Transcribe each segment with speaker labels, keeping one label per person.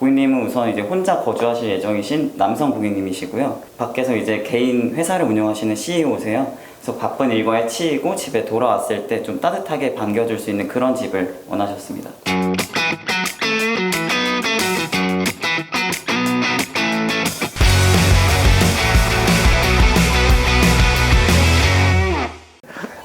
Speaker 1: 고객님은 우선 이제 혼자 거주하실 예정이신 남성 고객님이시고요. 밖에서 이제 개인 회사를 운영하시는 CEO세요. 그래서 바쁜 일과에 치이고 집에 돌아왔을 때 좀 따뜻하게 반겨줄 수 있는 그런 집을 원하셨습니다.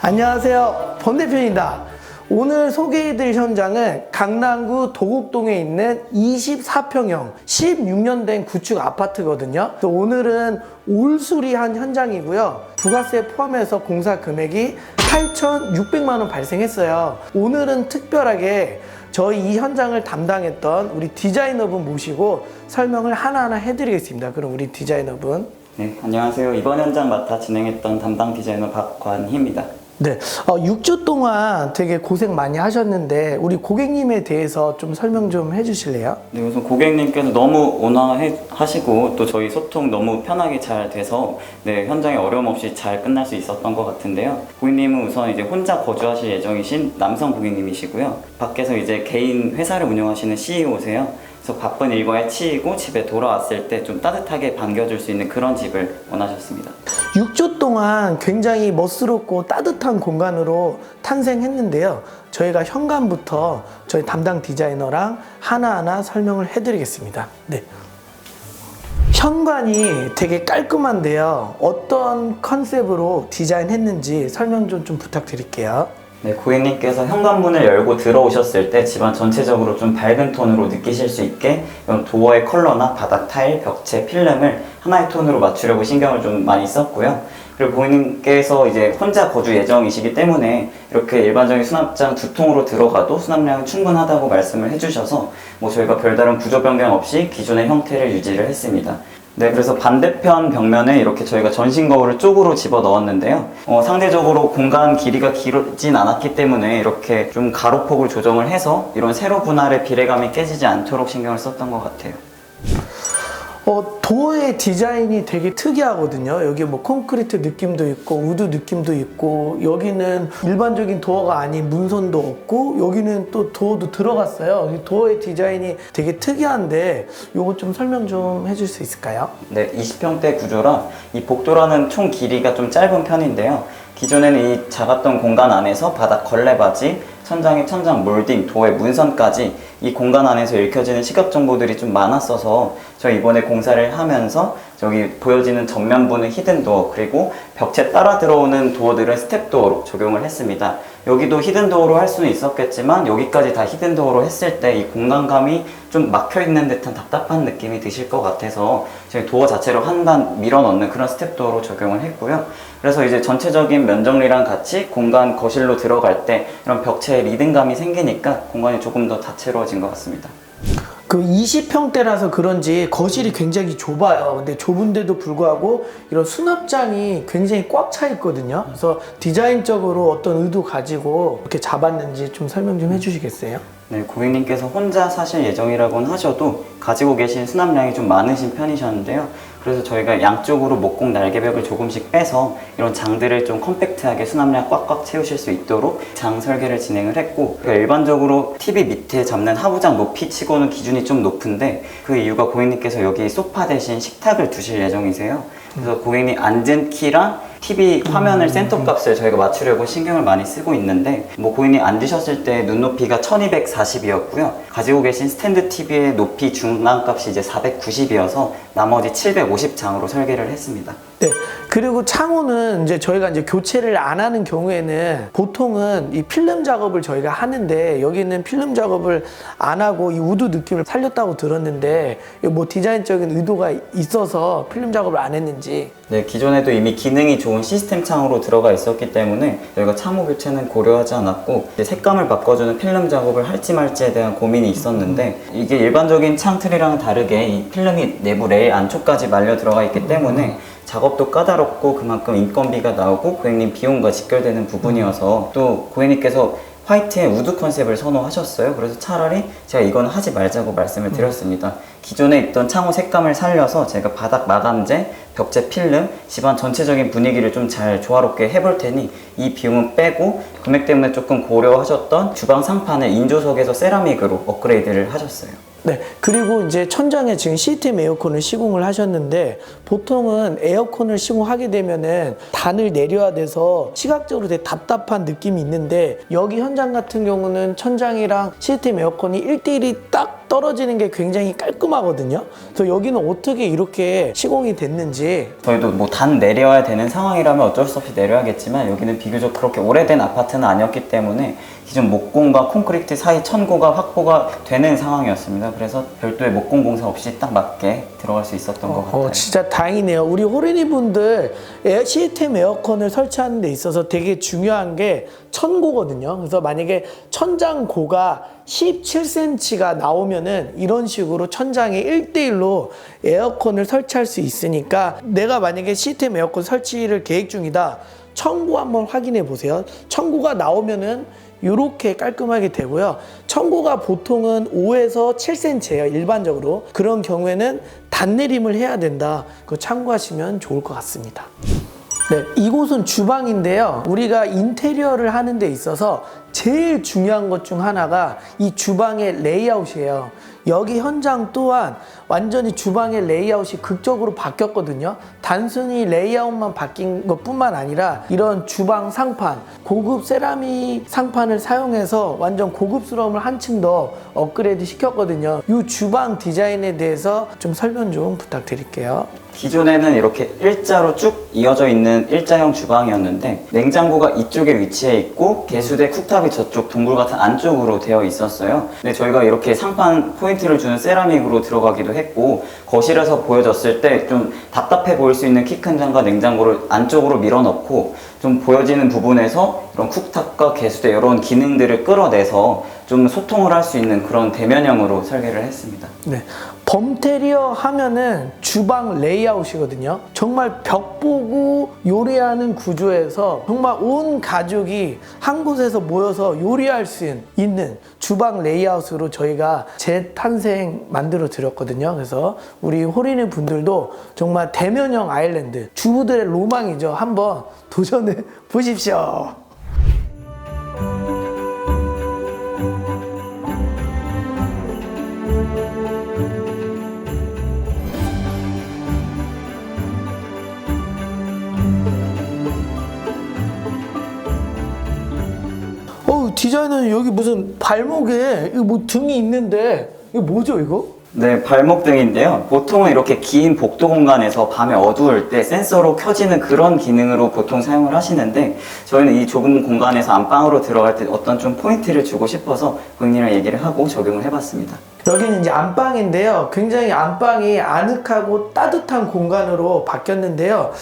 Speaker 2: 안녕하세요. 범 대표입니다. 오늘 소개해드릴 현장은 강남구 도곡동에 있는 24평형 16년 된 구축 아파트거든요. 오늘은 올수리한 현장이고요. 부가세 포함해서 공사 금액이 8,600만 원 발생했어요. 오늘은 특별하게 저희 이 현장을 담당했던 우리 디자이너분 모시고 설명을 하나하나 해드리겠습니다. 그럼 우리 디자이너분.
Speaker 1: 네, 안녕하세요. 이번 현장 맡아 진행했던 담당 디자이너 박관희입니다.
Speaker 2: 네, 어, 6주 동안 되게 고생 많이 하셨는데 우리 고객님에 대해서 좀 설명 좀 해주실래요?
Speaker 1: 네, 우선 고객님께서 너무 온화하시고 또 저희 소통 너무 편하게 잘 돼서 네, 현장에 어려움 없이 잘 끝날 수 있었던 것 같은데요. 고객님은 우선 이제 혼자 거주하실 예정이신 남성 고객님이시고요. 밖에서 이제 개인 회사를 운영하시는 CEO세요. 그래서 바쁜 일과에 치이고 집에 돌아왔을 때 좀 따뜻하게 반겨줄 수 있는 그런 집을 원하셨습니다.
Speaker 2: 6주 동안 굉장히 멋스럽고 따뜻한 공간으로 탄생했는데요. 저희가 현관부터 저희 담당 디자이너랑 하나하나 설명을 해드리겠습니다. 네. 현관이 되게 깔끔한데요. 어떤 컨셉으로 디자인했는지 설명 좀, 좀 부탁드릴게요.
Speaker 1: 네, 고객님께서 현관문을 열고 들어오셨을 때 집안 전체적으로 좀 밝은 톤으로 느끼실 수 있게 이런 도어의 컬러나 바닥 타일, 벽체, 필름을 하나의 톤으로 맞추려고 신경을 좀 많이 썼고요. 그리고 고객님께서 이제 혼자 거주 예정이시기 때문에 이렇게 일반적인 수납장 두 통으로 들어가도 수납량은 충분하다고 말씀을 해주셔서 뭐 저희가 별다른 구조 변경 없이 기존의 형태를 유지를 했습니다. 네, 그래서 반대편 벽면에 이렇게 저희가 전신 거울을 쪽으로 집어 넣었는데요. 어, 상대적으로 공간 길이가 길진 않았기 때문에 이렇게 좀 가로폭을 조정을 해서 이런 세로 분할의 비례감이 깨지지 않도록 신경을 썼던 것 같아요.
Speaker 2: 어, 도어의 디자인이 되게 특이하거든요. 여기 뭐 콘크리트 느낌도 있고, 우드 느낌도 있고, 여기는 일반적인 도어가 아닌 문선도 없고, 여기는 또 도어도 들어갔어요. 이 도어의 디자인이 되게 특이한데, 요거 좀 설명 좀 해줄 수 있을까요?
Speaker 1: 네, 20평대 구조라 이 복도라는 총 길이가 좀 짧은 편인데요. 기존에는 이 작았던 공간 안에서 바닥 걸레바지, 천장의 천장 몰딩, 도어의 문선까지 이 공간 안에서 읽혀지는 시각 정보들이 좀 많았어서 저희 이번에 공사를 하면서 저기 보여지는 전면부는 히든 도어 그리고 벽체 따라 들어오는 도어들은 스텝 도어로 적용을 했습니다. 여기도 히든 도어로 할 수는 있었겠지만 여기까지 다 히든 도어로 했을 때 이 공간감이 좀 막혀 있는 듯한 답답한 느낌이 드실 것 같아서 저희 도어 자체로 한 단 밀어 넣는 그런 스텝 도어로 적용을 했고요. 그래서 이제 전체적인 면 정리랑 같이 공간 거실로 들어갈 때 이런 벽체 에 리듬감이 생기니까 공간이 조금 더 다채로워진 것 같습니다.
Speaker 2: 그 20평대라서 그런지 거실이 굉장히 좁아요. 근데 좁은데도 불구하고 이런 수납장이 굉장히 꽉 차 있거든요. 그래서 디자인적으로 어떤 의도 가지고 이렇게 잡았는지 좀 설명 좀 해주시겠어요?
Speaker 1: 네, 고객님께서 혼자 사실 예정이라고는 하셔도 가지고 계신 수납량이 좀 많으신 편이셨는데요. 그래서 저희가 양쪽으로 목공 날개벽을 조금씩 빼서 이런 장들을 좀 컴팩트하게 수납량 꽉꽉 채우실 수 있도록 장 설계를 진행을 했고 그러니까 일반적으로 TV 밑에 잡는 하부장 높이 치고는 기준이 좀 높은데 그 이유가 고객님께서 여기 소파 대신 식탁을 두실 예정이세요. 그래서 고객님 앉은 키랑 TV 화면을 센터 값을 저희가 맞추려고 신경을 많이 쓰고 있는데 뭐 고객님 앉으셨을 때 눈높이가 1240이었고요. 가지고 계신 스탠드 TV의 높이 중간 값이 이제 490이어서 나머지 750장으로 설계를 했습니다.
Speaker 2: 네. 그리고 창호는 이제 저희가 이제 교체를 안 하는 경우에는 보통은 이 필름 작업을 저희가 하는데 여기는 필름 작업을 안 하고 이 우드 느낌을 살렸다고 들었는데 뭐 디자인적인 의도가 있어서 필름 작업을 안 했는지
Speaker 1: 네, 기존에도 이미 기능이 좋은 시스템 창으로 들어가 있었기 때문에 저희가 창호 교체는 고려하지 않았고 색감을 바꿔주는 필름 작업을 할지 말지에 대한 고민이 있었는데 이게 일반적인 창 틀이랑은 다르게 이 필름이 내부 레일 안쪽까지 말려 들어가 있기 때문에 작업도 까다롭고 그만큼 인건비가 나오고 고객님 비용과 직결되는 부분이어서 또 고객님께서 화이트의 우드 컨셉을 선호하셨어요. 그래서 차라리 제가 이건 하지 말자고 말씀을 드렸습니다. 기존에 있던 창호 색감을 살려서 제가 바닥 마감재, 벽체 필름, 집안 전체적인 분위기를 좀 잘 조화롭게 해볼 테니 이 비용은 빼고 금액 때문에 조금 고려하셨던 주방 상판을 인조석에서 세라믹으로 업그레이드를 하셨어요.
Speaker 2: 네. 그리고 이제 천장에 지금 시스템 에어컨을 시공을 하셨는데 보통은 에어컨을 시공하게 되면은 단을 내려야 돼서 시각적으로 되게 답답한 느낌이 있는데 여기 현장 같은 경우는 천장이랑 시스템 에어컨이 1대1이 딱 떨어지는 게 굉장히 깔끔하거든요. 그래서 여기는 어떻게 이렇게 시공이 됐는지
Speaker 1: 저희도 뭐 단 내려야 되는 상황이라면 어쩔 수 없이 내려야겠지만 여기는 비교적 그렇게 오래된 아파트는 아니었기 때문에 기존 목공과 콘크리트 사이 천고가 확보가 되는 상황이었습니다. 그래서 별도의 목공 공사 없이 딱 맞게 들어갈 수 있었던 것 같아요.
Speaker 2: 어, 진짜 다행이네요. 우리 호린이 분들 에어, 시스템 에어컨을 설치하는 데 있어서 되게 중요한 게 천고거든요. 그래서 만약에 천장 고가 17cm가 나오면은 이런 식으로 천장에 1대1로 에어컨을 설치할 수 있으니까 내가 만약에 시스템 에어컨 설치를 계획 중이다. 청구 한번 확인해 보세요. 청구가 나오면은 이렇게 깔끔하게 되고요. 청고가 보통은 5에서 7cm예요, 일반적으로. 그런 경우에는 단내림을 해야 된다. 그거 참고하시면 좋을 것 같습니다. 네, 이곳은 주방인데요. 우리가 인테리어를 하는 데 있어서 제일 중요한 것 중 하나가 이 주방의 레이아웃이에요. 여기 현장 또한 완전히 주방의 레이아웃이 극적으로 바뀌었거든요. 단순히 레이아웃만 바뀐 것 뿐만 아니라 이런 주방 상판, 고급 세라믹 상판을 사용해서 완전 고급스러움을 한층 더 업그레이드 시켰거든요. 이 주방 디자인에 대해서 좀 설명 좀 부탁드릴게요.
Speaker 1: 기존에는 이렇게 일자로 쭉 이어져 있는 일자형 주방이었는데 냉장고가 이쪽에 위치해 있고 개수대 쿡탑이 저쪽 동굴 같은 안쪽으로 되어 있었어요. 근데 저희가 이렇게 상판 포인트를 주는 세라믹으로 들어가기도 했고 거실에서 보여졌을 때 좀 답답해 보일 수 있는 키 큰 장과 냉장고를 안쪽으로 밀어넣고 좀 보여지는 부분에서 이런 쿡탑과 개수대 이런 기능들을 끌어내서 좀 소통을 할 수 있는 그런 대면형으로 설계를 했습니다.
Speaker 2: 네. 범테리어 하면은 주방 레이아웃이거든요. 정말 벽 보고 요리하는 구조에서 정말 온 가족이 한 곳에서 모여서 요리할 수 있는 주방 레이아웃으로 저희가 재탄생 만들어 드렸거든요. 그래서 우리 호리네 분들도 정말 대면형 아일랜드 주부들의 로망이죠. 한번 도전해 보십시오. 디자인은 여기 무슨 발목에 뭐 등이 있는데 이거 뭐죠 이거?
Speaker 1: 네, 발목등인데요. 보통은 이렇게 긴 복도 공간에서 밤에 어두울 때 센서로 켜지는 그런 기능으로 보통 사용을 하시는데 저희는 이 좁은 공간에서 안방으로 들어갈 때 어떤 좀 포인트를 주고 싶어서 고객님이랑 얘기를 하고 적용을 해봤습니다.
Speaker 2: 여기는 이제 안방인데요. 굉장히 안방이 아늑하고 따뜻한 공간으로 바뀌었는데요.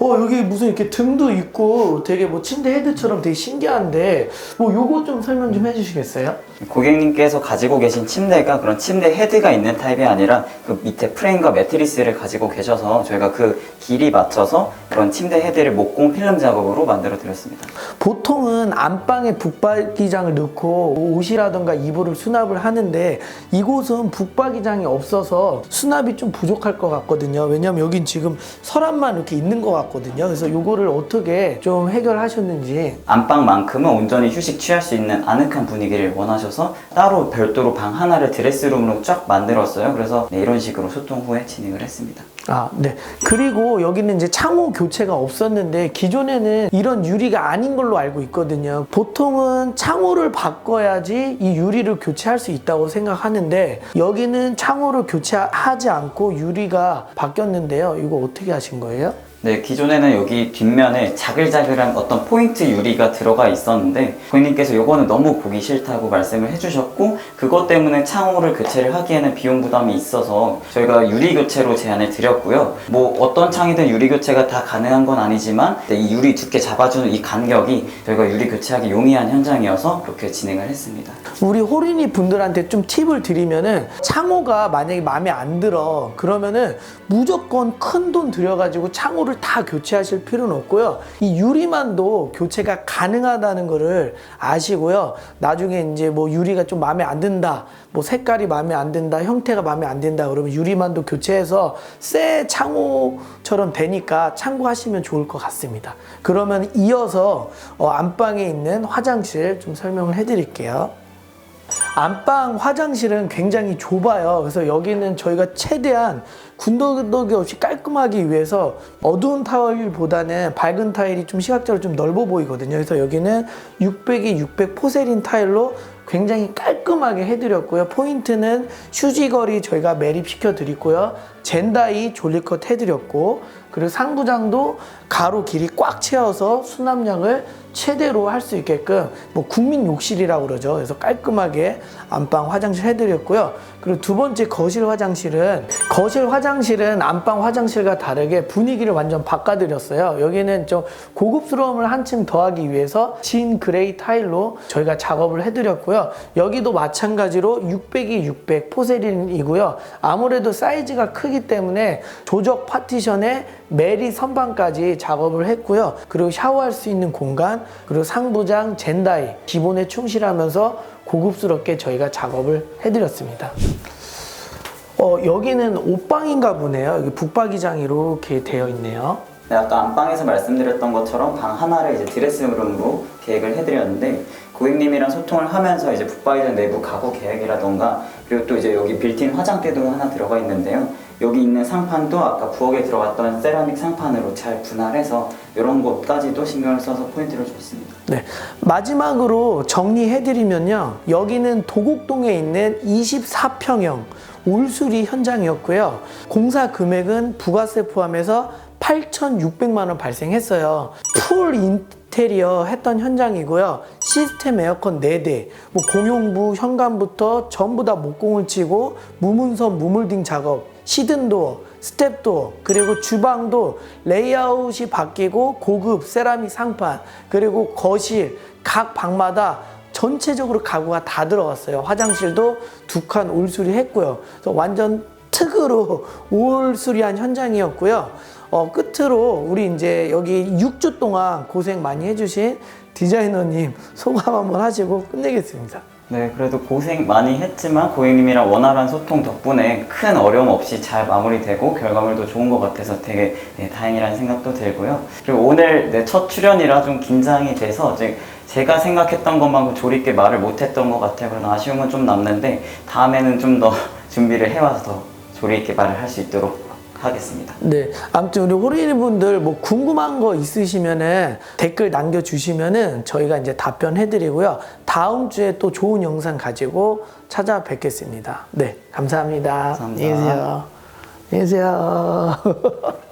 Speaker 2: 어, 여기 무슨 이렇게 등도 있고 되게 뭐 침대 헤드처럼 되게 신기한데 뭐 요거 좀 설명 좀 해주시겠어요?
Speaker 1: 고객님께서 가지고 계신 침대가 그런 침대 헤드가 있는 타입이 아니라 그 밑에 프레임과 매트리스를 가지고 계셔서 저희가 그 길이 맞춰서 그런 침대 헤드를 목공 필름 작업으로 만들어 드렸습니다.
Speaker 2: 보통은 안방에 북박이장을 넣고 옷이라던가 이불을 수납을 하는데 이곳은 북박이장이 없어서 수납이 좀 부족할 것 같거든요. 왜냐면 여긴 지금 서랍만 이렇게 있는 것 같거든요. 그래서 요거를 어떻게 좀 해결하셨는지
Speaker 1: 안방만큼은 온전히 휴식 취할 수 있는 아늑한 분위기를 원하셔서 따로 별도로 방 하나를 드레스룸으로 쫙 만들었어요. 그래서 네, 이런 식으로 소통 후에 진행을 했습니다.
Speaker 2: 아, 네. 그리고 여기는 이제 창호 교체가 없었는데 기존에는 이런 유리가 아닌 걸로 알고 있거든요. 보통은 창호를 바꿔야지 이 유리를 교체할 수 있다고 생각하는데 여기는 창호를 교체하지 않고 유리가 바뀌었는데요. 이거 어떻게 하신 거예요?
Speaker 1: 네, 기존에는 여기 뒷면에 자글자글한 어떤 포인트 유리가 들어가 있었는데 고객님께서 요거는 너무 보기 싫다고 말씀을 해주셨고 그것 때문에 창호를 교체를 하기에는 비용 부담이 있어서 저희가 유리 교체로 제안을 드렸고요. 뭐 어떤 창이든 유리 교체가 다 가능한 건 아니지만 네, 이 유리 두께 잡아주는 이 간격이 저희가 유리 교체하기 용이한 현장이어서 그렇게 진행을 했습니다.
Speaker 2: 우리 호린이 분들한테 좀 팁을 드리면은 창호가 만약에 마음에 안 들어 그러면은 무조건 큰 돈 들여가지고 창호 를 다 교체하실 필요는 없고요. 이 유리만도 교체가 가능하다는 거를 아시고요. 나중에 이제 뭐 유리가 좀 마음에 안 든다 뭐 색깔이 마음에 안 든다 형태가 마음에 안 든다 그러면 유리만도 교체해서 새 창호처럼 되니까 참고하시면 좋을 것 같습니다. 그러면 이어서 어, 안방에 있는 화장실 좀 설명을 해드릴게요 안방 화장실은 굉장히 좁아요. 그래서 여기는 저희가 최대한 군더더기 없이 깔끔하기 위해서 어두운 타일보다는 밝은 타일이 좀 시각적으로 좀 넓어 보이거든요. 그래서 여기는 600에 600 포세린 타일로 굉장히 깔끔하게 해드렸고요. 포인트는 휴지거리 저희가 매립시켜 드리고요. 젠다이 졸리컷 해드렸고 그리고 상부장도 가로 길이 꽉 채워서 수납량을 최대로 할 수 있게끔 뭐 국민 욕실이라고 그러죠. 그래서 깔끔하게 안방 화장실 해드렸고요. 그리고 두 번째 거실 화장실은 거실 화장실은 안방 화장실과 다르게 분위기를 완전 바꿔드렸어요. 여기는 좀 고급스러움을 한층 더하기 위해서 진 그레이 타일로 저희가 작업을 해드렸고요. 여기도 마찬가지로 600이 600 포세린이고요. 아무래도 사이즈가 크기 때문에 조적 파티션에 메리 선반까지 작업을 했고요. 그리고 샤워할 수 있는 공간, 그리고 상부장, 젠다이 기본에 충실하면서 고급스럽게 저희가 작업을 해드렸습니다. 어, 여기는 옷방인가 보네요. 여기 북박이장 이렇게 되어 있네요.
Speaker 1: 네, 아까 안방에서 말씀드렸던 것처럼 방 하나를 이제 드레스룸으로 계획을 해드렸는데 고객님이랑 소통을 하면서 이제 북바이든 내부 가구 계획이라던가 그리고 또 이제 여기 빌트인 화장대도 하나 들어가 있는데요. 여기 있는 상판도 아까 부엌에 들어갔던 세라믹 상판으로 잘 분할해서 이런 것까지도 신경을 써서 포인트를 줬습니다.
Speaker 2: 네. 마지막으로 정리해드리면요. 여기는 도곡동에 있는 24평형 올수리 현장이었고요. 공사 금액은 부가세 포함해서 8,600만 원 발생했어요. 풀 인테리어 했던 현장이고요. 시스템 에어컨 4대, 뭐 공용부, 현관부터 전부 다 목공을 치고 무문선 무물딩 작업, 시든도어, 스텝도어, 그리고 주방도 레이아웃이 바뀌고 고급 세라믹 상판, 그리고 거실, 각 방마다 전체적으로 가구가 다 들어갔어요. 화장실도 두 칸 올수리 했고요. 그래서 완전 특으로 올수리한 현장이었고요. 어, 끝으로 우리 이제 여기 6주 동안 고생 많이 해주신 디자이너님 소감 한번 하시고 끝내겠습니다.
Speaker 1: 네, 그래도 고생 많이 했지만 고객님이랑 원활한 소통 덕분에 큰 어려움 없이 잘 마무리되고 결과물도 좋은 것 같아서 되게 네, 다행이라는 생각도 들고요. 그리고 오늘 내첫 출연이라 좀 긴장이 돼서 이제 제가 생각했던 것만큼 조리 있게 말을 못했던 것 같아요. 그런 아쉬움은 좀 남는데 다음에는 좀 더 준비를 해와서 더 조리 있게 말을 할 수 있도록 하겠습니다.
Speaker 2: 네. 아무튼 우리 호리니 분들 뭐 궁금한 거 있으시면은 댓글 남겨 주시면은 저희가 이제 답변해 드리고요. 다음 주에 또 좋은 영상 가지고 찾아뵙겠습니다. 네. 감사합니다.
Speaker 1: 감사합니다.
Speaker 2: 안녕히 계세요. 안녕히 계세요.